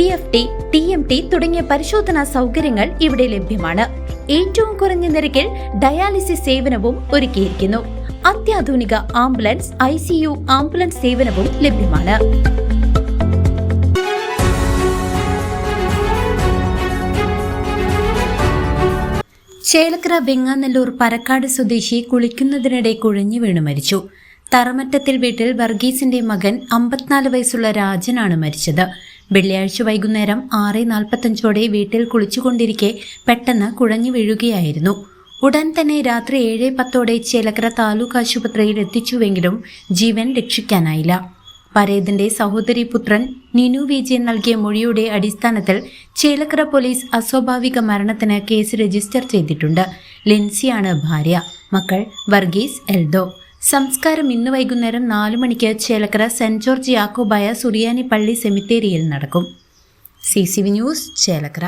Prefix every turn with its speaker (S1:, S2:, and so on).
S1: P F T T M T തുടങ്ങിയ പരിശോധനാ സൗകര്യങ്ങൾ ഇവിടെ ലഭ്യമാണ്. ഏറ്റവും കുറഞ്ഞ നിരക്കിൽ ഡയാലിസിസ് സേവനവും ഒരുക്കിയിരിക്കുന്നു. അത്യാധുനിക ambulance I C U ambulance സേവനവും ലഭ്യമാണ്. ചേലക്കര വെങ്ങാനല്ലൂർ പരക്കാട് സ്വദേശി കുളിക്കുന്നതിനിടെ കുഴഞ്ഞു വീണു മരിച്ചു. തറമറ്റത്തിൽ വീട്ടിൽ വർഗീസിന്റെ മകൻ അമ്പത്തിനാല് വയസ്സുള്ള രാജനാണ് മരിച്ചത്. വെള്ളിയാഴ്ച വൈകുന്നേരം ആറ് നാൽപ്പത്തഞ്ചോടെ വീട്ടിൽ കുളിച്ചുകൊണ്ടിരിക്കെ പെട്ടെന്ന് കുഴഞ്ഞു വീഴുകയായിരുന്നു. ഉടൻ തന്നെ രാത്രി ഏഴ് പത്തോടെ ചേലക്കര താലൂക്ക് ആശുപത്രിയിൽ എത്തിച്ചുവെങ്കിലും ജീവൻ രക്ഷിക്കാനായില്ല. പരേതിന്റെ സഹോദരി പുത്രൻ നിനു വിജയൻ നൽകിയ മൊഴിയുടെ അടിസ്ഥാനത്തിൽ ചേലക്കര പോലീസ് അസ്വാഭാവിക മരണത്തിന് കേസ് രജിസ്റ്റർ ചെയ്തിട്ടുണ്ട്. ലിൻസിയാണ് ഭാര്യ. മക്കൾ വർഗീസ് എൽദോ. സംസ്കാരം ഇന്ന് വൈകുന്നേരം നാലു മണിക്ക് ചേലക്കര സെന്റ് ജോർജ് യാക്കോബായ സുറിയാനി പള്ളി സെമിത്തേരിയിൽ നടക്കും. C C V news Chelakkara.